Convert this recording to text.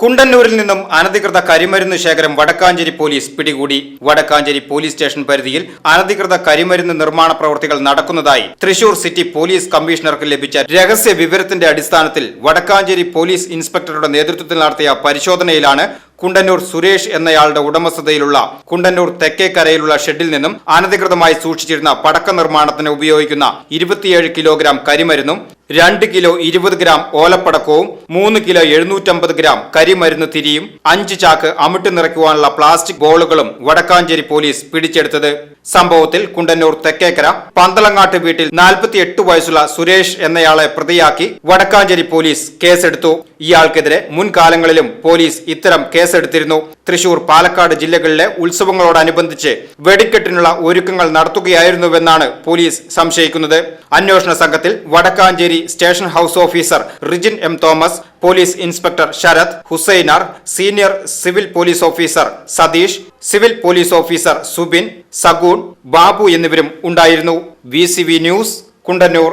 കുണ്ടന്നൂരിൽ നിന്നും അനധികൃത കരിമരുന്ന് ശേഖരം വടക്കാഞ്ചേരി പോലീസ് പിടികൂടി. വടക്കാഞ്ചേരി പോലീസ് സ്റ്റേഷൻ പരിധിയിൽ അനധികൃത കരിമരുന്ന് നിർമ്മാണ പ്രവൃത്തികൾ നടക്കുന്നതായി തൃശൂർ സിറ്റി പോലീസ് കമ്മീഷണർക്ക് ലഭിച്ച രഹസ്യ വിവരത്തിന്റെ അടിസ്ഥാനത്തിൽ വടക്കാഞ്ചേരി പോലീസ് ഇൻസ്പെക്ടറുടെ നേതൃത്വത്തിൽ നടത്തിയ പരിശോധനയിലാണ് കുണ്ടന്നൂർ സുരേഷ് എന്നയാളുടെ ഉടമസ്ഥതയിലുള്ള കുണ്ടന്നൂർ തെക്കേക്കരയിലുള്ള ഷെഡിൽ നിന്നും അനധികൃതമായി സൂക്ഷിച്ചിരുന്ന പടക്ക നിർമ്മാണത്തിന് ഉപയോഗിക്കുന്ന ഇരുപത്തിയേഴ് കിലോഗ്രാം കരിമരുന്നും രണ്ട് കിലോ ഇരുപത് ഗ്രാം ഓലപ്പടക്കവും മൂന്ന് കിലോ എഴുന്നൂറ്റമ്പത് ഗ്രാം കരിമരുന്ന് തിരിയും അഞ്ച് ചാക്ക് അമിട്ട് നിറയ്ക്കുവാനുള്ള പ്ലാസ്റ്റിക് ബോളുകളും വടക്കാഞ്ചേരി പോലീസ് പിടിച്ചെടുത്തത്. സംഭവത്തിൽ കുണ്ടന്നൂർ തെക്കേക്കര പന്തളങ്ങാട്ട് വീട്ടിൽ നാൽപ്പത്തിയെട്ട് വയസ്സുള്ള സുരേഷ് എന്നയാളെ പ്രതിയാക്കി വടക്കാഞ്ചേരി പോലീസ് കേസെടുത്തു. ഇയാൾക്കെതിരെ മുൻകാലങ്ങളിലും പോലീസ് ഇത്തരം കേസെടുത്തിരുന്നു. തൃശൂർ പാലക്കാട് ജില്ലകളിലെ ഉത്സവങ്ങളോടനുബന്ധിച്ച് വെടിക്കെട്ടിനുള്ള ഒരുക്കങ്ങൾ നടത്തുകയായിരുന്നുവെന്നാണ് പോലീസ് സംശയിക്കുന്നത്. അന്വേഷണ സംഘത്തിൽ Vadakkanchery station house officer Rijin M Thomas police inspector Sarath Hussainar senior civil police officer Satheesh civil police officer Subin Sagoon Babu എന്നിവരും ഉണ്ടായിരുന്നു. V news Kundannoor.